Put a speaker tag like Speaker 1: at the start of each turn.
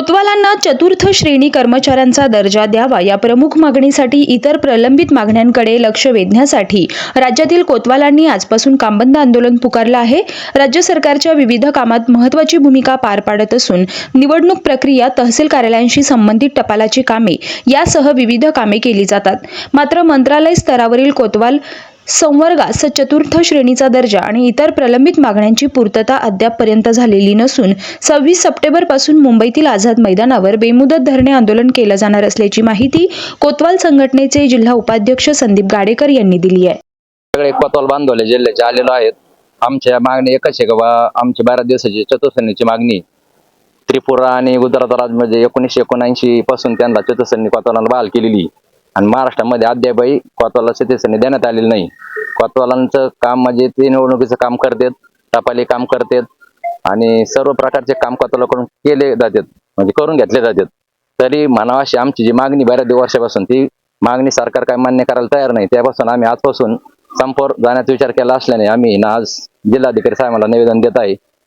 Speaker 1: कोतवालांना चतुर्थ श्रेणी कर्मचाऱ्यांचा दर्जा द्यावा या प्रमुख मागणीसाठी इतर प्रलंबित मागण्यांकडे लक्ष वेधण्यासाठी राज्यातील कोतवालांनी आजपासून कामबंद आंदोलन पुकारलं आहे. राज्य सरकारच्या विविध कामात महत्वाची भूमिका पार पाडत असून निवडणूक प्रक्रिया तहसील कार्यालयांशी संबंधित टपालाची कामे यासह विविध कामे केली जातात. मात्र मंत्रालय स्तरावरील कोतवाल संवर्गास चतुर्थ श्रेणीचा दर्जा आणि इतर प्रलंबित मागण्यांची पूर्तता अद्यापपर्यंत झालेली नसून सव्वीस सप्टेंबरपासून मुंबईतील आझाद मैदानावर बेमुदत धरणे आंदोलन केलं जाणार असल्याची माहिती कोतवाल संघटनेचे जिल्हा उपाध्यक्ष संदीप गाडेकर यांनी दिली आहे.
Speaker 2: सगळे कोतवाल बांधवले जिल्ह्याचे आलेलो आहेत. आमच्या मागणी एकच आहे का बा आमची बारा दिवसाची चतुर्थीची मागणी. त्रिपुरा आणि गुजरात राज्यामध्ये एकोणीसशे एकोणऐंशी पासून त्यांना चतुर्थी कोतवाला बहाल केलेली. आणि महाराष्ट्रामध्ये अद्यापही कोतवाला चतुर्थनी देण्यात आलेलं नाही. कोतवालांचं काम म्हणजे ते निवडणुकीचं काम करतात टपाली काम करतात आणि सर्व प्रकारचे काम कोतवालाकडून केले जातात म्हणजे करून घेतले जातात. तरी म्हणावा अशी आमची जी मागणी बऱ्याच वर्षापासून ती मागणी सरकार काय मान्य करायला तयार नाही. त्यापासून आम्ही आजपासून संपावर जाण्याचा विचार केला असल्याने आम्ही ना आज जिल्हाधिकारी साहेबांना निवेदन देत आहे.